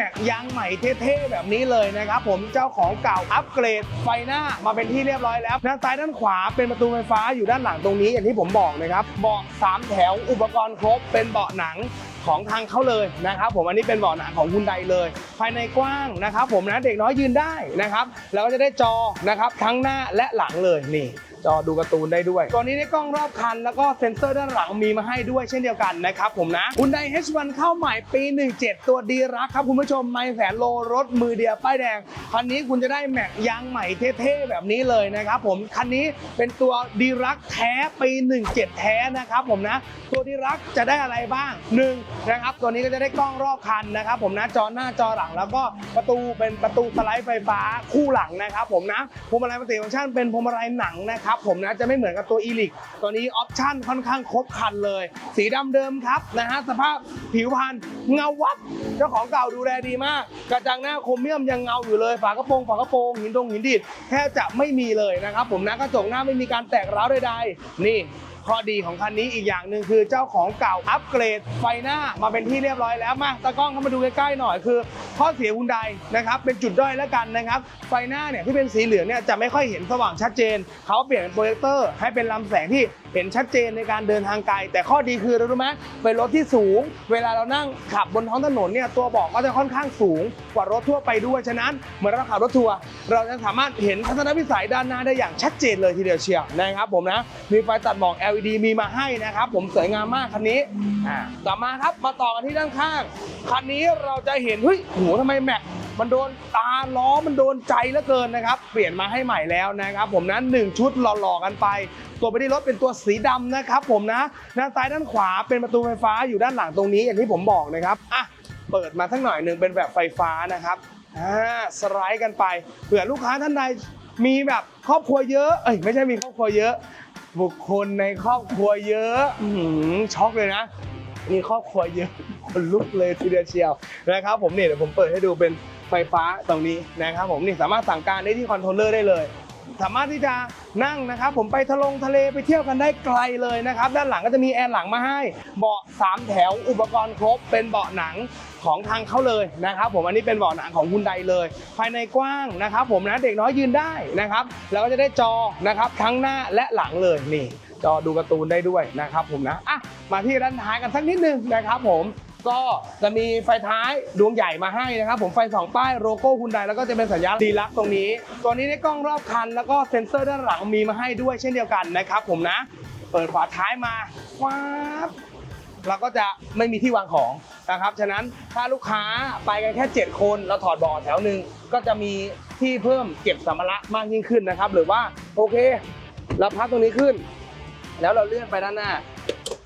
ม็กยางใหม่เท่ๆแบบนี้เลยนะครับผมเจ้าของเก่าอัปเกรดไฟหน้ามาเป็นที่เรียบร้อยแล้ว ด้านซ้ายด้านขวาเป็นประตูไฟฟ้าอยู่ด้านหลังตรงนี้อย่างที่ผมบอกนะครับเบาะสามแถวอุปกรณ์ครบเป็นเบาะหนังของทางเขาเลยนะครับผมอันนี้เป็นเบาะหนังของคุณใดเลย ภายในกว้างนะครับผมนะเด็กน้อยยืนได้นะครับแล้วก็จะได้จอนะครับทั้งหน้าและหลังเลยนี่ จอดูการ์ตูนได้ด้วย ตัวนี้ได้กล้องรอบคัน แล้วก็เซ็นเซอร์ด้านหลังมีมาให้ด้วยเช่นเดียวกันนะครับผมนะคุณได H1 เข้าใหม่ปี 17 ตัวดีรักครับคุณผู้ชมไม่แสนโลรถมือเดียวป้ายแดง คันนี้คุณจะได้แม็กยางใหม่เท่ๆแบบนี้เลยนะครับผมคันนี้เป็นตัวดีรักแท้ปี 17 แท้นะครับผมนะตัวดีรักจะได้อะไรบ้างหนึ่งนะครับตัวนี้ก็จะได้กล้องรอบคันนะครับผมนะจอหน้าจอหลังแล้วก็ประตูเป็นประตูสไลด์ไฟฟ้าคู่หลังนะครับผมนะพวงมาลัยมัลติฟังก์ชันเป็นพวงมาลัยหนังนะครับครับผมนะจะไม่เหมือนกับตัวอีลิกตัวนี้ออปชั่นค่อนข้างครบครันเลย สีดำเดิมครับนะฮะสภาพผิวพรรณเงาวับเจ้าของเก่าดูแลดีมาก กระจังหน้าโครเมียมยังเงาอยู่เลย ฝากระโปรงฝากระโปรงหินตรงหินดิดแทบจะไม่มีเลยนะครับผมนะกระจกหน้าไม่มีการแตกร้าวใดๆนี่ข้อดีของคันนี้อีกอย่างหนึ่งคือเจ้าของเก่าอัปเกรดไฟหน้ามาเป็นที่เรียบร้อยแล้วมาตากล้องเข้ามาดูใกล้ๆหน่อยคือ ข้อเสียฮุนไดนะครับเป็นจุดด้อยแล้วกันนะครับไฟหน้าเนี่ยที่เป็นสีเหลืองเนี่ยจะไม่ค่อยเห็นสว่างชัดเจน เขาเปลี่ยนเป็นโปรเจคเตอร์ให้เป็นลำแสงที่เห็นชัดเจนในการเดินทางไกล แต่ข้อดีคือรู้ไหมเป็นรถที่สูง เวลาเรานั่งขับบนท้องถนนเนี่ยตัวเบอกก็จะค่อนข้างสูงกว่ารถทั่วไปด้วยฉะนั้นเหมือนเราขับรถทัวร์เราจะสามารถเห็นทัศนวิสัยด้านหน้าได้อย่างชัดเจนเลยทีเดียวเชียวนะครับผมนะมีไฟตัดหมอก LED มีมาให้นะครับ ผมสวยงามมากคันนี้อ่าต่อมาครับมาต่อกันที่ด้านข้าง คันนี้เราจะเห็นเฮ้ยโหทำไมแม็กมันโดนตาล้อมันโดนใจเหลือเกินนะครับ เปลี่ยนมาให้ใหม่แล้วนะครับ ผมนั้นหนึ่งชุดหล่อๆกันไป ตัวบอดี้รถเป็นตัวสีดำนะครับผมนะด้านซ้ายด้านขวาเป็นประตูไฟฟ้าอยู่ด้านหลังตรงนี้อย่างที่ผมบอกนะครับอะเปิดมาสักหน่อยหนึ่งเป็นแบบไฟฟ้านะครับอ่าสไลด์กันไปเผื่อลูกค้าท่านใดมีแบบครอบครัวเยอะ เอ้ยไม่ใช่มีครอบครัวเยอะ บุคคลในครอบครัวเยอะอื้อหือช็อกเลยนะ มีครอบครัวเยอะคนลุกเลยทีเดียวเชียวนะครับ ผมเนี่ยเดี๋ยวผมเปิดให้ดูเป็นไฟฟ้าตรงนี้นะครับผมนี่สามารถสั่งการได้ที่คอนโทรลเลอร์ได้เลย สามารถที่จะนั่งนะครับ ผมไปทะลงทะเลไปเที่ยวกันได้ไกลเลยนะครับ ด้านหลังก็จะมีแอร์หลังมาให้ เบาะสามแถวอุปกรณ์ครบ เป็นเบาะหนังของทางเขาเลยนะครับ ผมอันนี้เป็นเบาะหนังของคุณใดเลย ภายในกว้างนะครับ ผมนะเด็กน้อยยืนได้นะครับ แล้วก็จะได้จอนะครับทั้งหน้าและหลังเลยนี่จอดูการ์ตูนได้ด้วยนะครับ ผมนะอะมาที่ด้านท้ายกันสักนิดนึงนะครับ ผม ก็จะมีไฟท้ายดวงใหญ่มาให้นะครับ ผมไฟสองป้ายโลโก้คุณใดแล้วก็จะเป็นสัญญาณดีลักตรงนี้ ตัวนี้ได้กล้องรอบคัน แล้วก็เซ็นเซอร์ด้านหลังมีมาให้ด้วยเช่นเดียวกันนะครับผมนะ เปิดฝาท้ายมาว้าบเราก็จะไม่มีที่วางของนะครับฉะนั้นถ้าลูกค้าไปกันแค่ 7 คนเราถอดเบาะแถวหนึ่งก็จะมีที่เพิ่มเก็บสัมภาระมากยิ่งขึ้นนะครับ หรือว่าโอเค เราพับตรงนี้ขึ้น แล้วเราเลื่อนไปด้านหน้า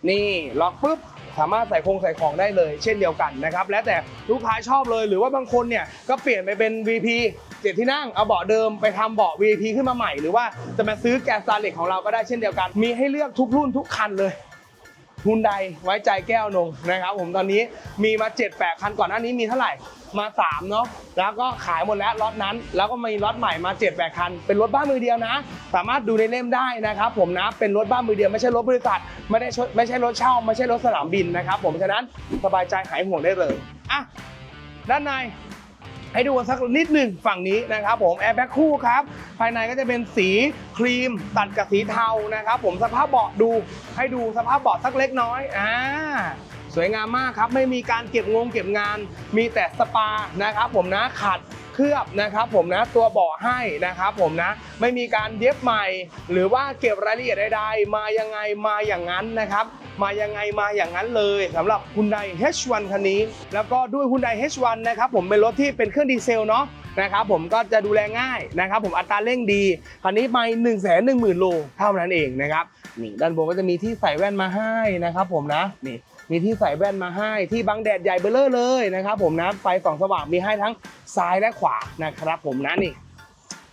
นี่ล็อกปุ๊บ สามารถใส่คงใส่ของได้เลยเช่นเดียวกันนะครับ แล้วแต่ลูกค้าชอบเลยหรือว่าบางคนเนี่ยก็เปลี่ยนไปเป็น VP เจ็ดที่นั่งเอาเบาะเดิมไปทำเบาะ VIP ขึ้นมาใหม่ หรือว่าจะมาซื้อแกสซาเล็กของเราก็ได้เช่นเดียวกัน มีให้เลือกทุกรุ่นทุกคันเลย ฮุนไดไว้ใจแก้วนงนะครับ ผมตอนนี้มีมา7 8คันก่อนหน้านี้มีเท่าไหร่มา3เนาะแล้วก็ขายหมดแล้วล็อตนั้น แล้วก็มีล็อตใหม่มา7 8คัน เป็นรถบ้านมือเดียวนะ สามารถดูในเล่มได้นะครับ ผมนะเป็นรถบ้านมือเดียวไม่ใช่รถบริษัทไม่ได้ไม่ใช่รถเช่า ไม่ใช่รถสนามบินนะครับ ผมฉะนั้นสบายใจหายห่วงได้เลยอะด้านใน ให้ดูกันสักนิดหนึ่งฝั่งนี้นะครับผมแอร์แบ็คคู่ครับ ภายในก็จะเป็นสีครีมตัดกับสีเทานะครับผมสภาพเบาะดู ให้ดูสภาพเบาะสักเล็กน้อยอ่าสวยงามมากครับ ไม่มีการเก็บงงเก็บงาน มีแต่สปานะครับผมนะขัด เคลือบนะครับผมนะตัวเบาะให้นะครับผมนะไม่มีการเย็บใหม่ หรือว่าเก็บรายละเอียดใดๆมายังไงมาอย่างนั้นนะครับมายังไงมาอย่างนั้นเลยสำหรับคุณได H1 คันนี้ แล้วก็ด้วยคุณได H1 นะครับผมเป็นรถที่เป็นเครื่องดีเซลเนาะ นะครับผมก็จะดูแลง่ายนะครับผมอัตราเร่งดีคันนี้ไป1นึ่งแสนหนึ่งหมื่นโลเท่านั้นเองนะครับนี่ด้านบนก็จะมีที่ใส่แว่นมาให้นะครับผมนะนี่มีที่ใส่แว่นมาให้ที่บังแดดใหญ่เบ้อเร่อเลยนะครับผมนะไฟส่องสว่างมีให้ทั้งซ้ายและขวานะครับผมนะนี่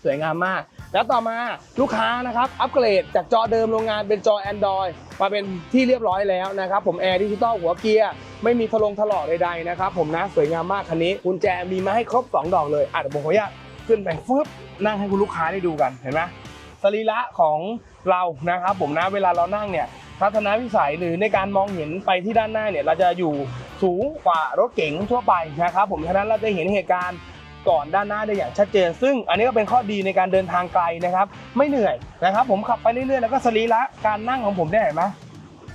สวยงามมาก แล้วต่อมาลูกค้านะครับอัปเกรดจากจอเดิมโรงงานเป็นจอ Android มาเป็นที่เรียบร้อยแล้วนะครับผมแอร์ดิจิตอลหัวเกียร์ไม่มีทะลงถลอกใดๆนะครับผมนะสวยงามมากคันนี้กุญแจมีมาให้ครบ 2 ดอกเลยอะเดี๋ยวผมขออนุญาตขึ้นไปฟึบนั่งให้คุณลูกค้าได้ดูกันเห็นไหมสรีระของเรานะครับผมนะเวลาเรานั่งเนี่ยทัศนวิสัยหรือในการมองเห็นไปที่ด้านหน้าเนี่ยเราจะอยู่สูงกว่ารถเก๋งทั่วไปนะครับผมฉะนั้นเราจะเห็นเหตุการณ์ ก่อนด้านหน้าได้อย่างชัดเจน ซึ่งอันนี้ก็เป็นข้อดีในการเดินทางไกลนะครับ ไม่เหนื่อยนะครับ ผมขับไปเรื่อยๆแล้วก็สรีระการนั่งของผมได้เห็นไหม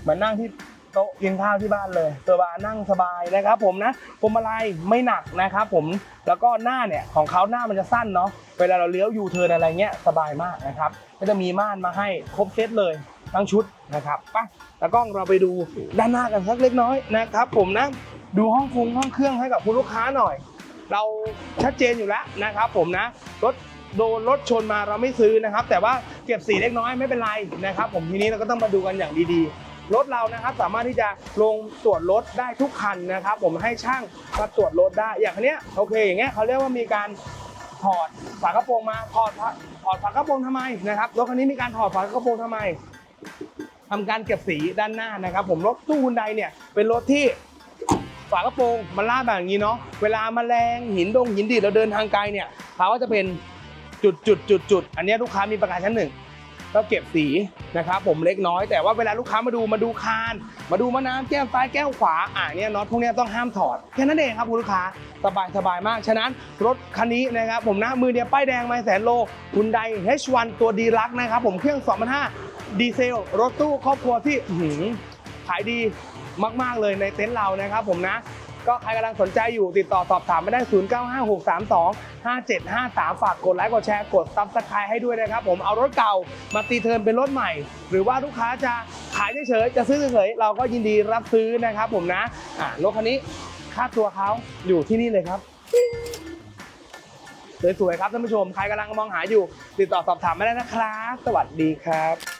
เหมือนนั่งที่โต๊ะกินข้าวที่บ้านเลยสบายนั่งสบายนะครับผมนะพวงมาลัยไม่หนักนะครับผมแล้วก็หน้าเนี่ยของเขาหน้ามันจะสั้นเนาะเวลาเราเลี้ยวยูเทิร์นอะไรเงี้ยสบายมากนะครับก็จะมีม่านมาให้ครบเซตเลยทั้งชุดนะครับไปแล้วก็เราไปดูด้านหน้ากันสักเล็กน้อยนะครับผมนะดูห้องคงห้องเครื่องให้กับคุณลูกค้าหน่อย เราชัดเจนอยู่แล้วนะครับผมนะรถโดนรถชนมาเราไม่ซื้อนะครับ แต่ว่าเก็บสีเล็กน้อยไม่เป็นไรนะครับ ผมทีนี้เราก็ต้องมาดูกันอย่างดีๆรถเรานะครับสามารถที่จะลงตรวจรถได้ทุกคันนะครับ ผมให้ช่างมาตรวจรถได้อย่างคันเนี้ยโอเคอย่างเงี้ยเขาเรียกว่ามีการถอดฝากระโปรงมาถอดถอดฝากระโปรงทำไมนะครับรถคันนี้มีการถอดฝากระโปรงทำไมทำการเก็บสีด้านหน้านะครับ ผมรถตู้ฮุนไดเนี่ยเป็นรถที่ ฝากระโปรงมันลาดแบบนี้เนาะเวลามาแรงหินดงหินดีดเราเดินทางไกลเนี่ยเขาก็จะเป็นจุดจุดจุดจุดอันนี้ลูกค้ามีประกันชั้นหนึ่งก็เก็บสีนะครับผมเล็กน้อยแต่ว่าเวลาลูกค้ามาดูมาดูคาน มาดูมะน้ำแก้วซ้ายแก้วขวาอ่าเนี่ยน็อตพวกนี้ต้องห้ามถอดแค่นั้นเองครับคุณลูกค้าสบายสบายมากฉะนั้นรถคันนี้นะครับผมนะมือเดียวป้ายแดงไม่แสนโลคุณได H1 ตัวดีลักนะครับผมเครื่อง 2,500ดีเซลรถตู้ครอบครัวที่ขายดี มาก ๆ เลยในเต็นท์เรานะครับผมนะ ก็ใครกำลังสนใจอยู่ติดต่อสอบถามไม่ได้ 0956325753 ฝากกดไลค์กดแชร์กดซับสไครต์ให้ด้วยนะครับผมเอารถเก่ามาตีเทิร์นเป็นรถใหม่ หรือว่าลูกค้าจะขายเฉยๆจะซื้อเฉยๆเราก็ยินดีรับซื้อนะครับผมนะอ่ารถคันนี้ค่าตัวเขาอยู่ที่นี่เลยครับสวยๆครับท่านผู้ชมใครกำลังมองหาอยู่ ติดต่อสอบถามไม่ได้นะครับ สวัสดีครับ